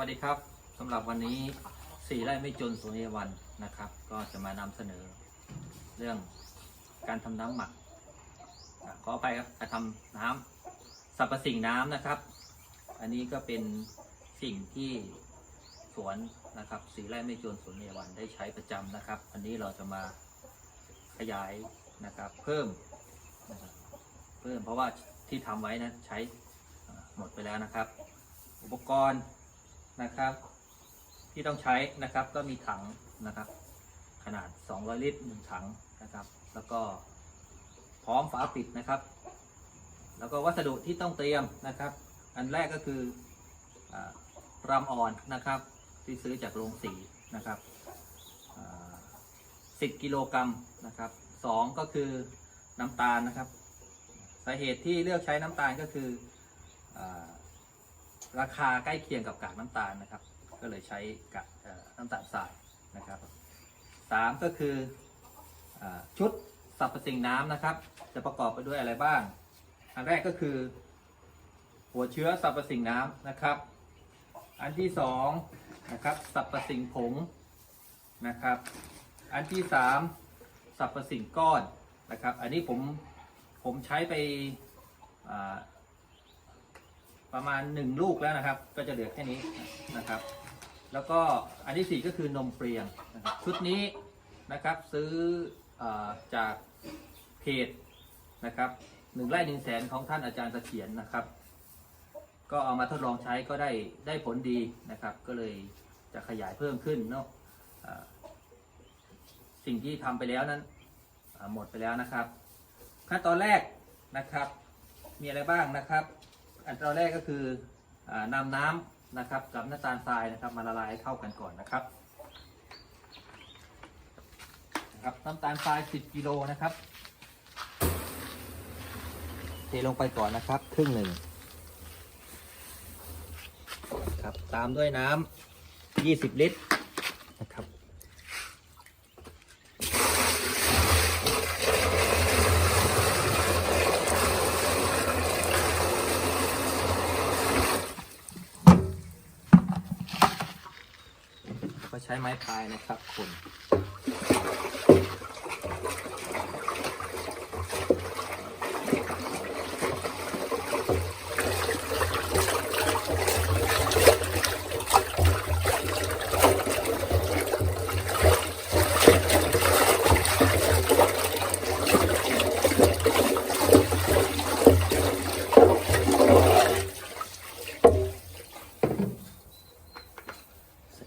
วัสดีครับสำหรับวันนี้สี่ไร่ไม่จนสุนียวันนะครับ ก็จะมานำเสนอ เรื่องการทำน้ำหมักขอไปครับการทำน้ำสรรพสิ่งน้ำนะครับ อันนี้ก็เป็นสิ่งที่สวนนะครับสีไร่ไม่จนสุนียวันได้ใช้ประจำนะครับ อันนี้เราจะมาขยายนะครับ เพิ่มนะครับเพิ่มเพราะว่าที่ทำไว้นะใช้หมดไปแล้วนะครับ อุปกรณ์ นะครับ ที่ต้องใช้นะครับก็มีถังนะครับ ขนาด 200 ลิตรหนึ่งถังนะครับ แล้วก็พร้อมฝาปิดนะครับ แล้วก็วัสดุที่ต้องเตรียมนะครับ อันแรกก็คืออารำอ่อนนะครับ ที่ซื้อจากโรงสีนะครับอ่า10กิโลกรัมนะครับสองก็คือน้ำตาลนะครับ สาเหตุที่เลือกใช้น้ำตาลก็คืออ ราคาใกล้เคียงกับกากน้ำตาลนะครับ ก็เลยใช้กากน้ำตาลทรายนะครับสามก็คืออชุดสรรพสิ่งน้ำนะครับ จะประกอบไปด้วยอะไรบ้าง อันแรกก็คือ หัวเชื้อสรรพสิ่งน้ำนะครับ อันที่สองนะครับสรรพสิ่งผงนะครับ อันที่สามสรรพสิ่งก้อนนะครับ อันนี้ผมผมใช้ไปอ ประมาณหนึ่งลูกแล้วนะครับ ก็จะเหลือแค่นี้นะครับ แล้วก็อันที่สี่ก็คือนมเปรียงนะครับชุดนี้นะครับซื้ออจากเพจนะครับหนึ่งไร่หนึ่งแสนของท่านอาจารย์เสถียรนะครับ ก็เอามาทดลองใช้ก็ได้ได้ผลดีนะครับ ก็เลยจะขยายเพิ่มขึ้นเนาะสิ่งที่ทำไปแล้วนั้นหมดไปแล้วนะครับ ขั้นตอนแรกนะครับ มีอะไรบ้างนะครับ อันตอนแรกก็คืออนำน้ำนะครับกับน้ำตาลทรายนะครับมาละลายให้เข้ากันก่อนนะครับนะครับน้ำตาลทราย 10 กิโลนะครับ เทลงไปก่อนนะครับ ครึ่งหนึ่งครับตามด้วยน้ำ20 ลิตรนะครับ ก็ใช้ไม้พาย นะครับคน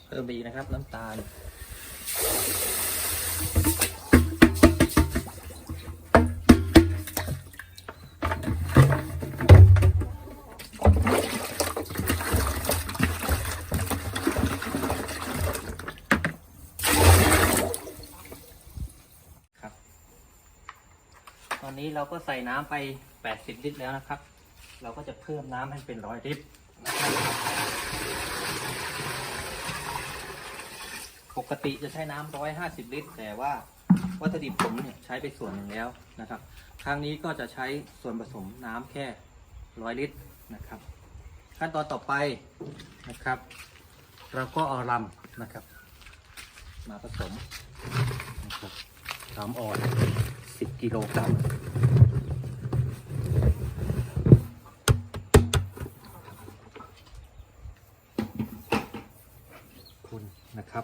เพิ่มไปอีกนะครับ น้ำตาล ครับ ตอนนี้ เราก็ใส่น้ำไป 80 ลิตรแล้วนะครับ เราก็จะเพิ่มน้ำให้เป็นร้อยลิตร ปกติจะใช้น้ำ150 ลิตร แต่ว่าวัตถุดิบผมเนี่ยใช้ไปส่วนหนึ่งแล้วนะครับ ครั้งนี้ก็จะใช้ส่วนผสมน้ำแค่ร้อยลิตรนะครับ ขั้นตอนต่อไปนะครับ เราก็เอาลำนะครับ มาผสมนะครับน้ำอ่อน 10 กิโลกรัม คุณนะครับ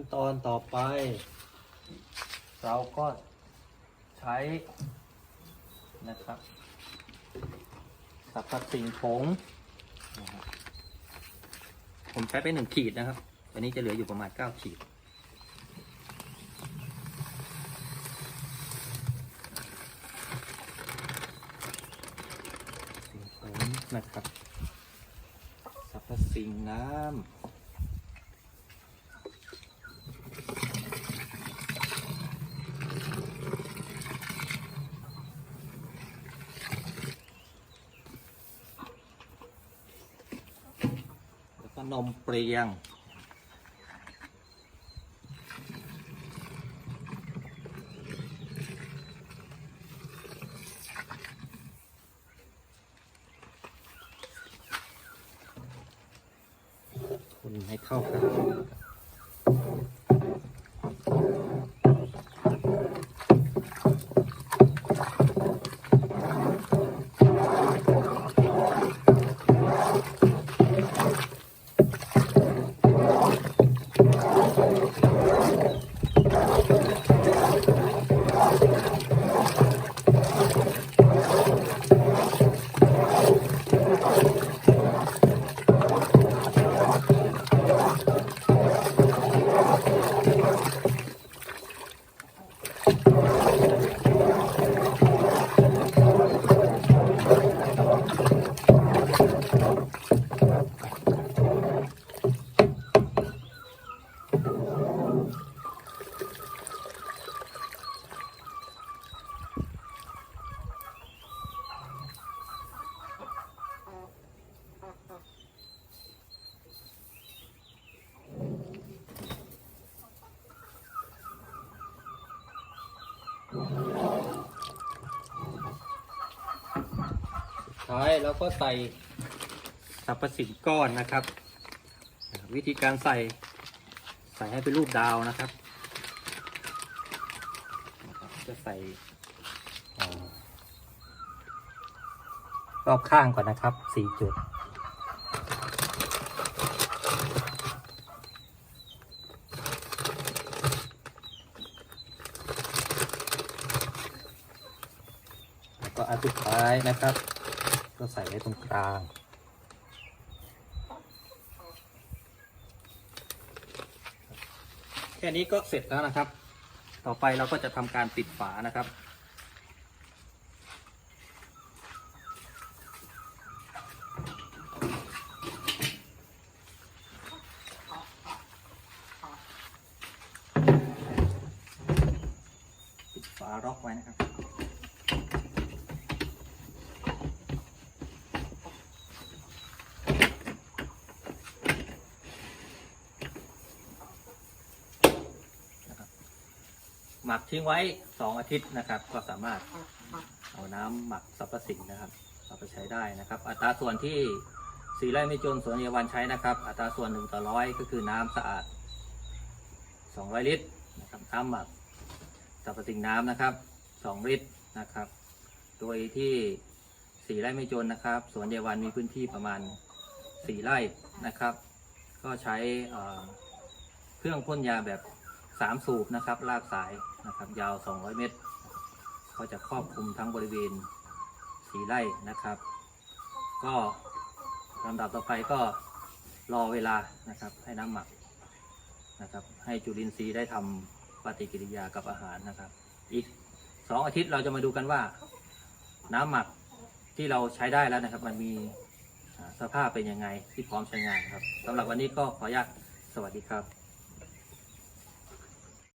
นตอนต่อไป เราก็ใช้นะครับสับผัดสิ่งผงนะครับผมใช้ไปหนึ่งขีดนะครับวันนี้จะเหลืออยู่ประมาณเก้าขีด สิ่งผงนะครับสับผัดสิ่งน้ำ นมเปรียง คนให้เข้ากัน ท้ายเราก็ใส่สรรพสิ่งก้อนนะครับ วิธีการใส่ใส่ให้เป็นรูปดาวนะครับ จะใส่รอบข้างก่อนนะครับสี่จุดแล้วก็อันสุดท้ายนะครับ ก็ใส่ไว้ตรงกลาง แค่นี้ก็เสร็จแล้วนะครับ ต่อไปเราก็จะทำการปิดฝานะครับปิดฝาล็อกไว้นะครับ หมักทิ้งไว้สองอาทิตย์นะครับ ก็สามารถเอาน้ำหมักสรรพสิ่งนะครับเอาไปใช้ได้นะครับ อัตราส่วนที่สีไร่ไม่จนสวนเยาวันใช้นะครับ อัตราส่วนหนึ่งต่อร้อยก็คือน้ำสะอาด 200 ลิตรนะครับน้ำหมักสรรพสิ่งน้ำนะครับ 2 ลิตรนะครับ โดยที่สีไร่ไม่จนนะครับ สวนเยาวันมีพื้นที่ประมาณ 4 ไร่นะครับ ก็ใช้เอ่อเครื่องพ่นยาแบบ 3สูบนะครับ ลากสายนะครับ ยาว 200 เมตร ก็จะครอบคลุมทั้งบริเวณสีไร่นะครับ ก็ลำดับต่อไปก็รอเวลานะครับ ให้น้ำหมักนะครับ ให้จุลินทรีย์ได้ทำปฏิกิริยากับอาหารนะครับ อีก 2 อาทิตย์เราจะมาดูกันว่า น้ำหมักที่เราใช้ได้แล้วนะครับ มันมีสภาพเป็นยังไงที่พร้อมใช้งานครับสำหรับวันนี้ก็ขออนุญาตสวัสดีครับ